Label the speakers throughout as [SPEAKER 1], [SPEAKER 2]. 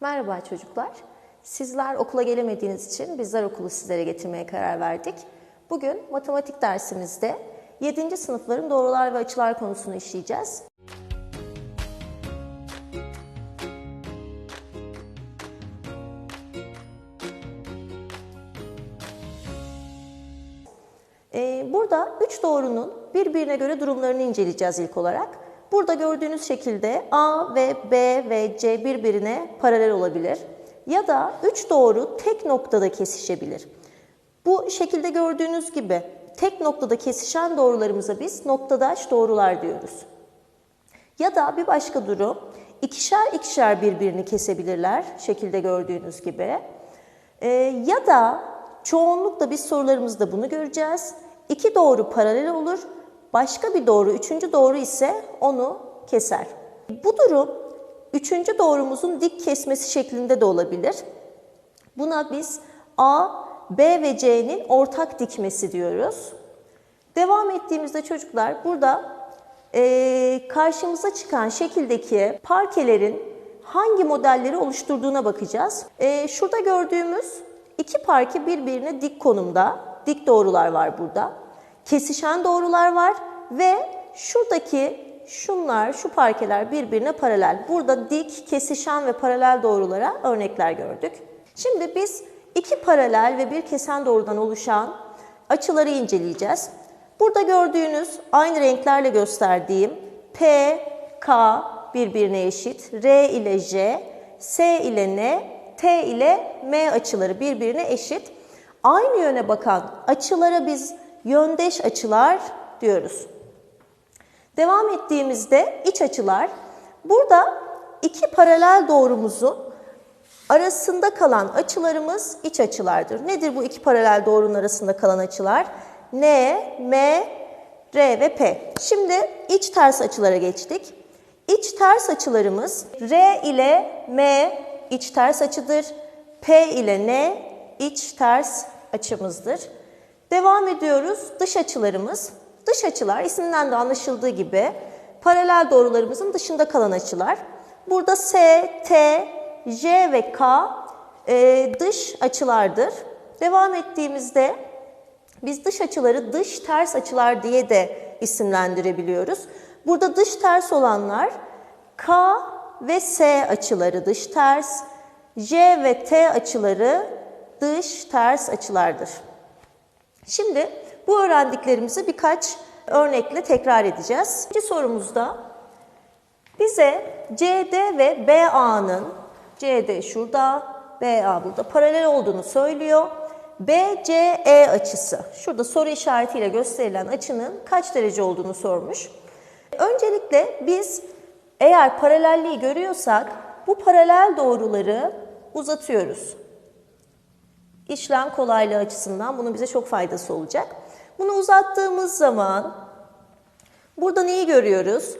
[SPEAKER 1] Merhaba çocuklar. Sizler okula gelemediğiniz için bizler okulu sizlere getirmeye karar verdik. Bugün matematik dersimizde 7. sınıfların doğrular ve açılar konusunu işleyeceğiz. Ee, Burada üç doğrunun birbirine göre durumlarını inceleyeceğiz ilk olarak. Burada gördüğünüz şekilde A ve B ve C birbirine paralel olabilir. Ya da üç doğru tek noktada kesişebilir. Bu şekilde gördüğünüz gibi tek noktada kesişen doğrularımıza biz noktadaş doğrular diyoruz. Ya da bir başka durum, ikişer ikişer birbirini kesebilirler şekilde gördüğünüz gibi. Ee, ya da çoğunlukla biz sorularımızda bunu göreceğiz. İki doğru paralel olur, başka bir doğru, üçüncü doğru ise onu keser. Bu durum üçüncü doğrumuzun dik kesmesi şeklinde de olabilir. Buna biz A, B ve C'nin ortak dikmesi diyoruz. Devam ettiğimizde çocuklar burada e, karşımıza çıkan şekildeki parkelerin hangi modelleri oluşturduğuna bakacağız. E, şurada gördüğümüz iki parke birbirine dik konumda. Dik doğrular var burada. Kesişen doğrular var ve şuradaki şunlar, şu parkeler birbirine paralel. Burada dik, kesişen ve paralel doğrulara örnekler gördük. Şimdi biz iki paralel ve bir kesen doğrudan oluşan açıları inceleyeceğiz. Burada gördüğünüz aynı renklerle gösterdiğim P, K birbirine eşit, R ile J, S ile N, T ile M açıları birbirine eşit. Aynı yöne bakan açılara biz yöndeş açılar diyoruz. Devam ettiğimizde iç açılar. Burada iki paralel doğrumuzun arasında kalan açılarımız iç açılardır. Nedir bu iki paralel doğrunun arasında kalan açılar? N, M, R ve P. Şimdi iç ters açılara geçtik. İç ters açılarımız R ile M iç ters açıdır. P ile N iç ters açımızdır. Devam ediyoruz. Dış açılarımız. Dış açılar isminden de anlaşıldığı gibi paralel doğrularımızın dışında kalan açılar. Burada S, T, J ve K e, dış açılardır. Devam ettiğimizde biz dış açıları dış ters açılar diye de isimlendirebiliyoruz. Burada dış ters olanlar K ve S açıları dış ters, J ve T açıları dış ters açılardır. Şimdi bu öğrendiklerimizi birkaç örnekle tekrar edeceğiz. İkinci sorumuzda bize CD ve BA'nın CD şurada, BA burada paralel olduğunu söylüyor. BCE açısı, şurada soru işaretiyle gösterilen açının kaç derece olduğunu sormuş. Öncelikle biz eğer paralelliği görüyorsak bu paralel doğruları uzatıyoruz. İşlem kolaylığı açısından bunun bize çok faydası olacak. Bunu uzattığımız zaman burada neyi görüyoruz?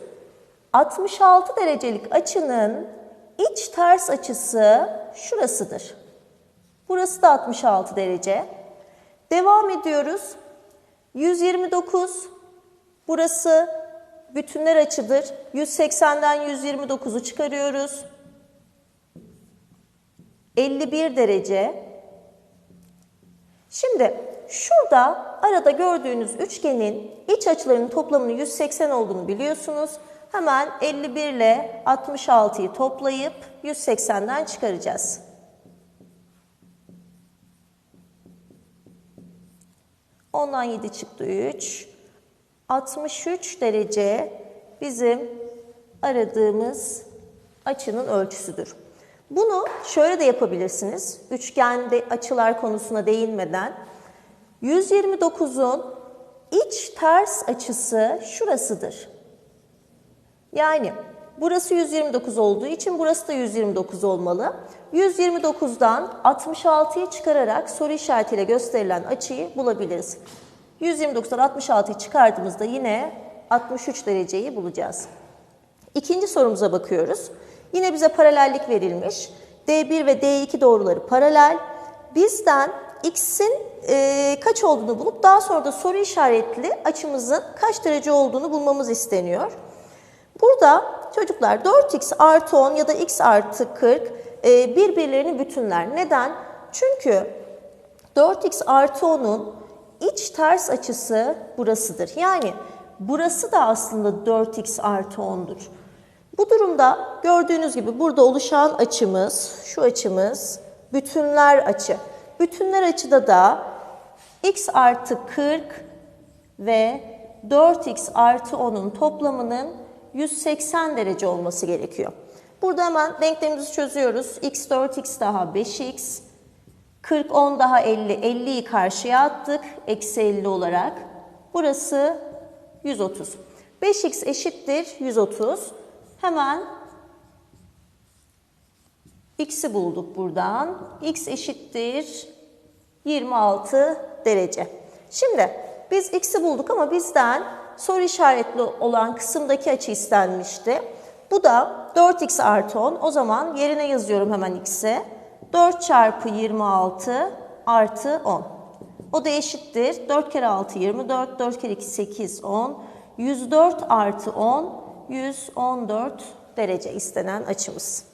[SPEAKER 1] 66 derecelik açının iç ters açısı şurasıdır. Burası da 66 derece. Devam ediyoruz. 129 burası bütünler açıdır. 180'den 129'u çıkarıyoruz. 51 derece. Şimdi şurada arada gördüğünüz üçgenin iç açılarının toplamının 180 olduğunu biliyorsunuz. Hemen 51 ile 66'yı toplayıp 180'den çıkaracağız. Ondan 7 çıktı 3. 63 derece bizim aradığımız açının ölçüsüdür. Bunu şöyle de yapabilirsiniz. Üçgende açılar konusuna değinmeden 129'un iç ters açısı şurasıdır. Yani burası 129 olduğu için burası da 129 olmalı. 129'dan 66'yı çıkararak soru işaretiyle gösterilen açıyı bulabiliriz. 129'dan 66'yı çıkardığımızda yine 63 dereceyi bulacağız. İkinci sorumuza bakıyoruz. Yine bize paralellik verilmiş. D1 ve D2 doğruları paralel. Bizden x'in e, kaç olduğunu bulup daha sonra da soru işaretli açımızın kaç derece olduğunu bulmamız isteniyor. Burada çocuklar 4x artı 10 ya da x artı 40 e, birbirlerini bütünler. Neden? Çünkü 4x artı 10'un iç ters açısı burasıdır. Yani burası da aslında 4x artı 10'dur. Bu durumda gördüğünüz gibi burada oluşan açımız, şu açımız bütünler açı. Bütünler açıda da x artı 40 ve 4x artı 10'un toplamının 180 derece olması gerekiyor. Burada hemen denklemimizi çözüyoruz. x 4x daha 5x. 40, 10 daha 50. 50'yi karşıya attık. Eksi 50 olarak. Burası 130. 5x eşittir 130. Hemen x'i bulduk buradan. x eşittir 26 derece. Şimdi biz x'i bulduk ama bizden soru işaretli olan kısımdaki açı istenmişti. Bu da 4x artı 10. O zaman yerine yazıyorum hemen x'i. 4 çarpı 26 artı 10. O da eşittir. 4 kere 6 24, 4 kere 2 8 10. 104 artı 10, 114 derece istenen açımız.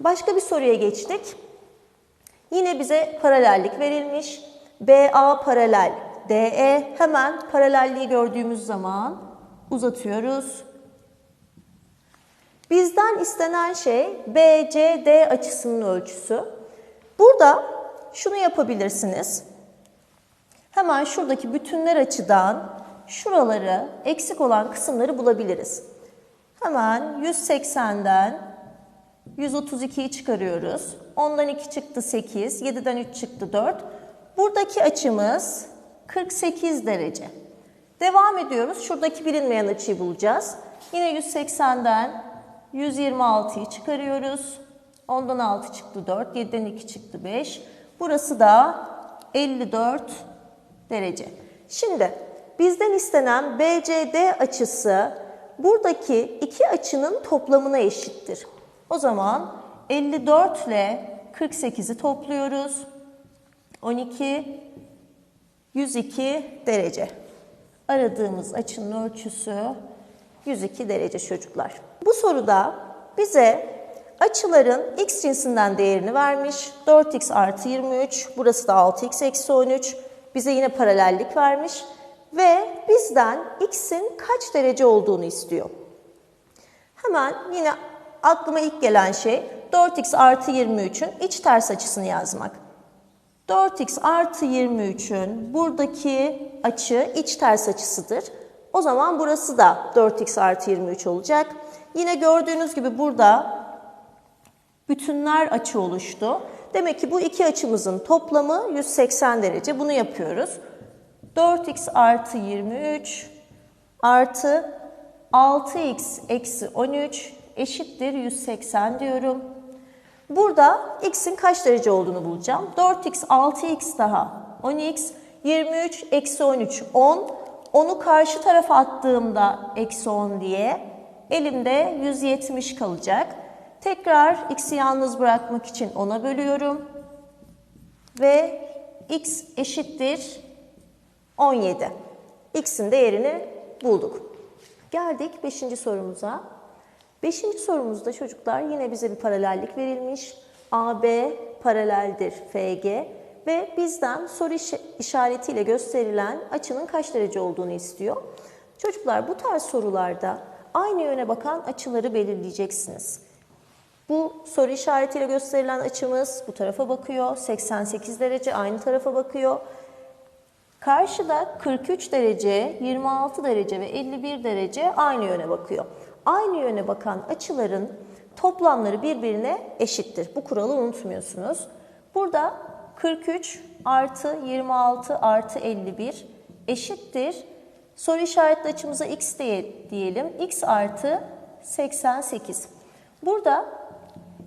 [SPEAKER 1] Başka bir soruya geçtik. Yine bize paralellik verilmiş. BA paralel DE hemen paralelliği gördüğümüz zaman uzatıyoruz. Bizden istenen şey BCD açısının ölçüsü. Burada şunu yapabilirsiniz. Hemen şuradaki bütünler açıdan şuraları eksik olan kısımları bulabiliriz. Hemen 180'den 132'yi çıkarıyoruz. 10'dan 2 çıktı 8, 7'den 3 çıktı 4. Buradaki açımız 48 derece. Devam ediyoruz. Şuradaki bilinmeyen açıyı bulacağız. Yine 180'den 126'yı çıkarıyoruz. 10'dan 6 çıktı 4, 7'den 2 çıktı 5. Burası da 54 derece. Şimdi bizden istenen BCD açısı buradaki iki açının toplamına eşittir. O zaman 54 ile 48'i topluyoruz. 12, 102 derece. Aradığımız açının ölçüsü 102 derece çocuklar. Bu soruda bize açıların x cinsinden değerini vermiş. 4x artı 23, burası da 6x eksi 13. Bize yine paralellik vermiş. Ve bizden x'in kaç derece olduğunu istiyor. Hemen yine aklıma ilk gelen şey 4x artı 23'ün iç ters açısını yazmak. 4x artı 23'ün buradaki açı iç ters açısıdır. O zaman burası da 4x artı 23 olacak. Yine gördüğünüz gibi burada bütünler açı oluştu. Demek ki bu iki açımızın toplamı 180 derece. Bunu yapıyoruz. 4x artı 23 artı 6x eksi 13 eşittir 180 diyorum. Burada x'in kaç derece olduğunu bulacağım. 4x 6x daha 10x 23 eksi 13 10. Onu karşı tarafa attığımda eksi 10 diye elimde 170 kalacak. Tekrar x'i yalnız bırakmak için 10'a bölüyorum. Ve x eşittir 17. x'in değerini bulduk. Geldik 5. sorumuza. Beşinci sorumuzda çocuklar yine bize bir paralellik verilmiş. AB paraleldir FG ve bizden soru işaretiyle gösterilen açının kaç derece olduğunu istiyor. Çocuklar bu tarz sorularda aynı yöne bakan açıları belirleyeceksiniz. Bu soru işaretiyle gösterilen açımız bu tarafa bakıyor. 88 derece aynı tarafa bakıyor. Karşıda 43 derece, 26 derece ve 51 derece aynı yöne bakıyor aynı yöne bakan açıların toplamları birbirine eşittir. Bu kuralı unutmuyorsunuz. Burada 43 artı 26 artı 51 eşittir. Soru işaretli açımıza x diye, diyelim. x artı 88. Burada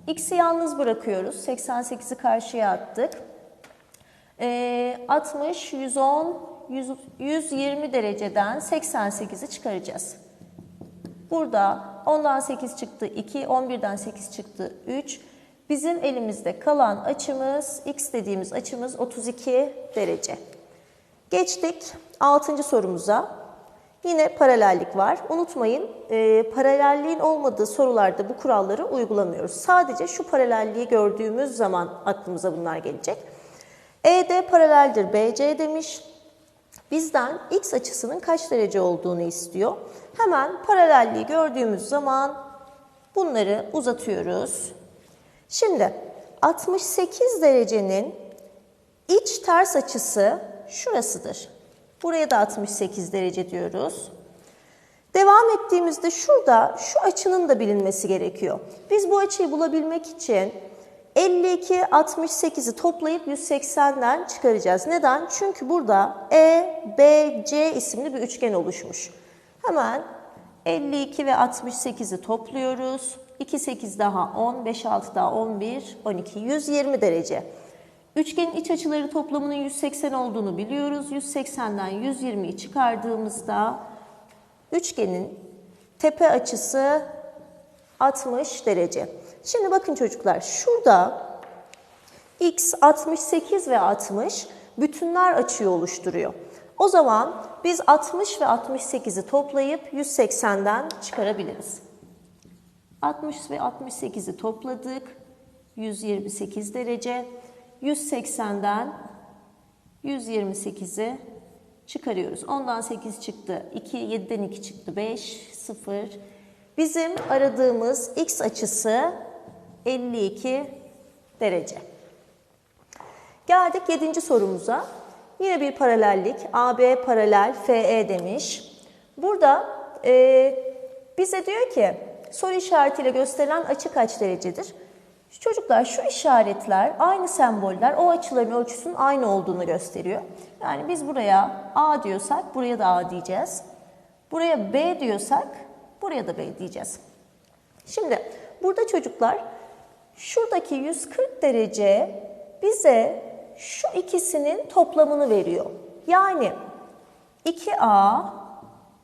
[SPEAKER 1] x'i yalnız bırakıyoruz. 88'i karşıya attık. Ee, 60, 110, 100, 120 dereceden 88'i çıkaracağız. Burada 10'dan 8 çıktı 2, 11'den 8 çıktı 3. Bizim elimizde kalan açımız, x dediğimiz açımız 32 derece. Geçtik 6. sorumuza. Yine paralellik var. Unutmayın e, paralelliğin olmadığı sorularda bu kuralları uygulamıyoruz. Sadece şu paralelliği gördüğümüz zaman aklımıza bunlar gelecek. ED paraleldir BC demiş. Bizden x açısının kaç derece olduğunu istiyor. Hemen paralelliği gördüğümüz zaman bunları uzatıyoruz. Şimdi 68 derecenin iç ters açısı şurasıdır. Buraya da 68 derece diyoruz. Devam ettiğimizde şurada şu açının da bilinmesi gerekiyor. Biz bu açıyı bulabilmek için 52, 68'i toplayıp 180'den çıkaracağız. Neden? Çünkü burada E, B, C isimli bir üçgen oluşmuş. Hemen 52 ve 68'i topluyoruz. 2, 8 daha 10, 5, 6 daha 11, 12, 120 derece. Üçgenin iç açıları toplamının 180 olduğunu biliyoruz. 180'den 120'yi çıkardığımızda üçgenin tepe açısı 60 derece. Şimdi bakın çocuklar şurada x 68 ve 60 bütünler açıyı oluşturuyor. O zaman biz 60 ve 68'i toplayıp 180'den çıkarabiliriz. 60 ve 68'i topladık. 128 derece. 180'den 128'i çıkarıyoruz. 10'dan 8 çıktı. 2, 7'den 2 çıktı. 5, 0. Bizim aradığımız x açısı 52 derece. Geldik 7. sorumuza. Yine bir paralellik. AB paralel FE demiş. Burada e, bize diyor ki soru işaretiyle gösterilen açı kaç derecedir? Çocuklar şu işaretler, aynı semboller o açıların ölçüsünün aynı olduğunu gösteriyor. Yani biz buraya A diyorsak buraya da A diyeceğiz. Buraya B diyorsak buraya da B diyeceğiz. Şimdi burada çocuklar şuradaki 140 derece bize şu ikisinin toplamını veriyor. Yani 2A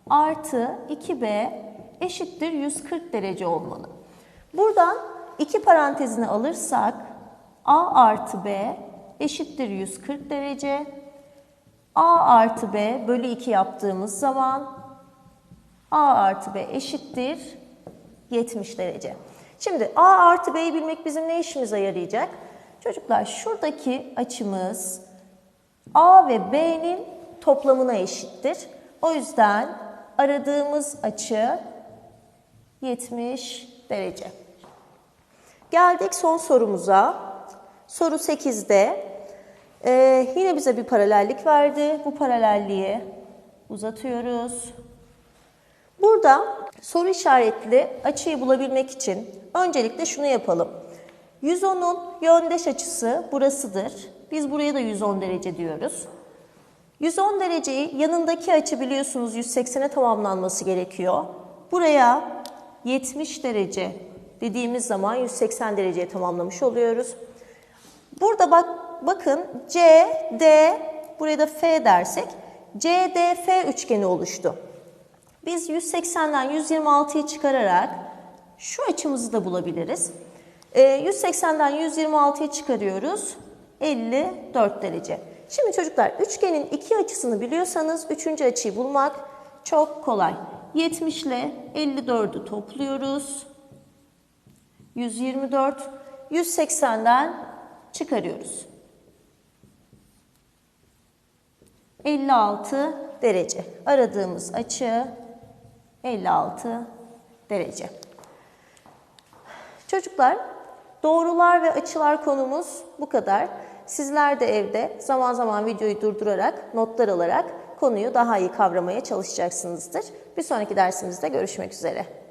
[SPEAKER 1] artı 2B eşittir 140 derece olmalı. Buradan iki parantezini alırsak A artı B eşittir 140 derece. A artı B bölü 2 yaptığımız zaman A artı B eşittir 70 derece. Şimdi A artı B'yi bilmek bizim ne işimize yarayacak? Çocuklar şuradaki açımız A ve B'nin toplamına eşittir. O yüzden aradığımız açı 70 derece. Geldik son sorumuza. Soru 8'de ee, yine bize bir paralellik verdi. Bu paralelliği uzatıyoruz. Burada soru işaretli açıyı bulabilmek için öncelikle şunu yapalım. 110'un yöndeş açısı burasıdır. Biz buraya da 110 derece diyoruz. 110 dereceyi yanındaki açı biliyorsunuz 180'e tamamlanması gerekiyor. Buraya 70 derece dediğimiz zaman 180 dereceye tamamlamış oluyoruz. Burada bak bakın C, D, buraya da F dersek CDF üçgeni oluştu. Biz 180'den 126'yı çıkararak şu açımızı da bulabiliriz. E, 180'den 126'yı çıkarıyoruz. 54 derece. Şimdi çocuklar üçgenin iki açısını biliyorsanız üçüncü açıyı bulmak çok kolay. 70 ile 54'ü topluyoruz. 124, 180'den çıkarıyoruz. 56 derece. Aradığımız açı 56 derece. Çocuklar, doğrular ve açılar konumuz bu kadar. Sizler de evde zaman zaman videoyu durdurarak, notlar alarak konuyu daha iyi kavramaya çalışacaksınızdır. Bir sonraki dersimizde görüşmek üzere.